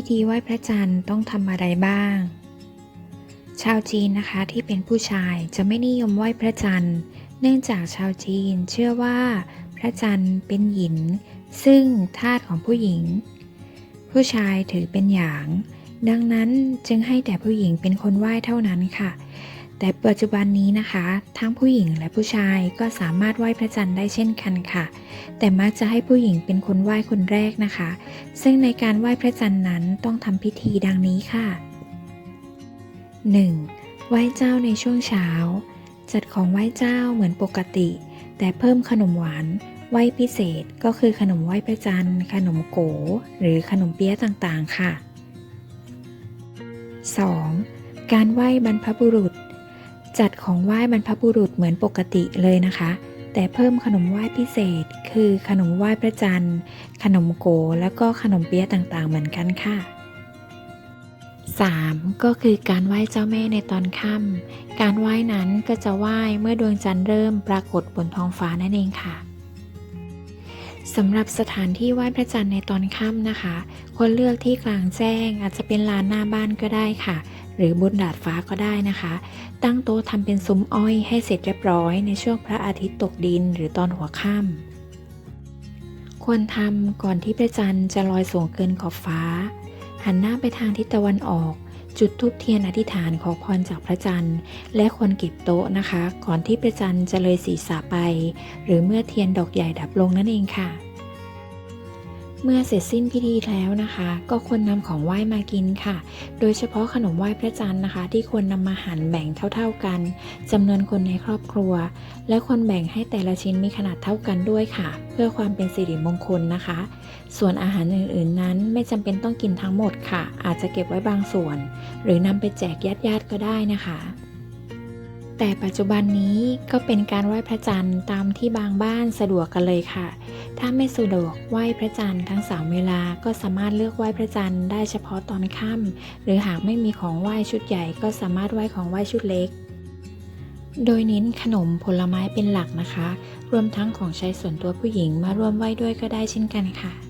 พิธีไหว้พระจันทร์ต้องทำอะไรบ้าง ชาวจีนนะคะที่เป็นผู้ชายจะไม่นิยมไหว้พระจันทร์ เนื่องจากชาวจีนเชื่อว่า พระจันทร์เป็นหยิน ซึ่งธาตุของผู้หญิง ผู้ชายถือเป็นหยาง ดังนั้นจึงให้แต่ผู้หญิงเป็นคนไหว้เท่านั้นค่ะ แต่ปัจจุบันนี้นะคะ ทั้งผู้หญิงและผู้ชายก็สามารถไหว้พระจันทร์ได้เช่นกันค่ะ แต่มักจะให้ผู้หญิงเป็นคนไหว้คนแรกนะคะ ซึ่งในการไหว้พระจันทร์นั้นต้องทำพิธีดังนี้ค่ะ 1. ไหว้เจ้าในช่วงเช้า จัดของไหว้เจ้าเหมือนปกติ แต่เพิ่มขนมหวานไหว้พิเศษก็คือขนมไหว้พระจันทร์ ขนมโก หรือขนมเปี๊ยะต่างๆค่ะ 2. การไหว้บรรพบุรุษ จัดของไหว้บรรพบุรุษเหมือนปกติเลยนะคะ แต่เพิ่มขนมไหว้พิเศษ คือขนมไหว้พระจันทร์ ขนมโกแล้วก็ขนมเปี๊ยะต่างๆ เหมือนกันค่ะ 3. ก็คือการไหว้เจ้าแม่ในตอนค่ำการไหว้นั้นก็จะไหว้เมื่อดวงจันทร์เริ่มปรากฏบนท้องฟ้านั่นเองค่ะ สำหรับสถานที่ไหว้พระจันทร์ในตอนค่ำนะคะ ควรเลือกที่กลางแจ้ง อาจจะเป็นลานหน้าบ้านก็ได้ค่ะ หรือบนดาดฟ้าก็ได้นะคะ ตั้งโต๊ะทำเป็นซุ้มอ้อยให้เสร็จเรียบร้อยในช่วงพระอาทิตย์ตกดินหรือตอนหัวค่ำควรทำก่อนที่พระจันทร์จะลอยสูงเกินขอบฟ้า หันหน้าไปทางทิศตะวันออก จุดทูบเทียนอธิษฐานขอพรจากพระจันทร์ และควรเก็บโต๊ะนะคะ ก่อนที่พระจันทร์จะเลยศีรษะไป หรือเมื่อเทียนดอกใหญ่ดับลงนั่นเองค่ะ เมื่อเสร็จสิ้นพิธีแล้วนะคะ ก็ควรนำของไหว้มากินค่ะ โดยเฉพาะขนมไหว้พระจันทร์นะคะ ที่ควรนำมาหั่นแบ่งเท่า ๆกันจำนวนคนในครอบครัว และควรแบ่งให้แต่ละชิ้นมีขนาดเท่ากันด้วยค่ะ เพื่อความเป็นสิริมงคลนะคะ ส่วนอาหารอื่นๆนั้นไม่จำเป็นต้องกินทั้งหมดค่ะ อาจจะเก็บไว้บางส่วน หรือนำไปแจกญาติๆก็ได้นะคะแต่ปัจจุบันนี้ก็เป็นการไหว้พระจันทร์ตามที่บางบ้านสะดวกกันเลยค่ะ ถ้าไม่สะดวกไหว้พระจันทร์ทั้งสามเวลาก็สามารถเลือกไหว้พระจันทร์ได้เฉพาะตอนค่ำหรือหากไม่มีของไหว้ชุดใหญ่ ก็สามารถไหว้ของไหว้ชุดเล็ก โดยเน้นขนมผลไม้เป็นหลักนะคะ รวมทั้งของใช้ส่วนตัวผู้หญิงมาร่วมไหว้ด้วยก็ได้เช่นกันค่ะ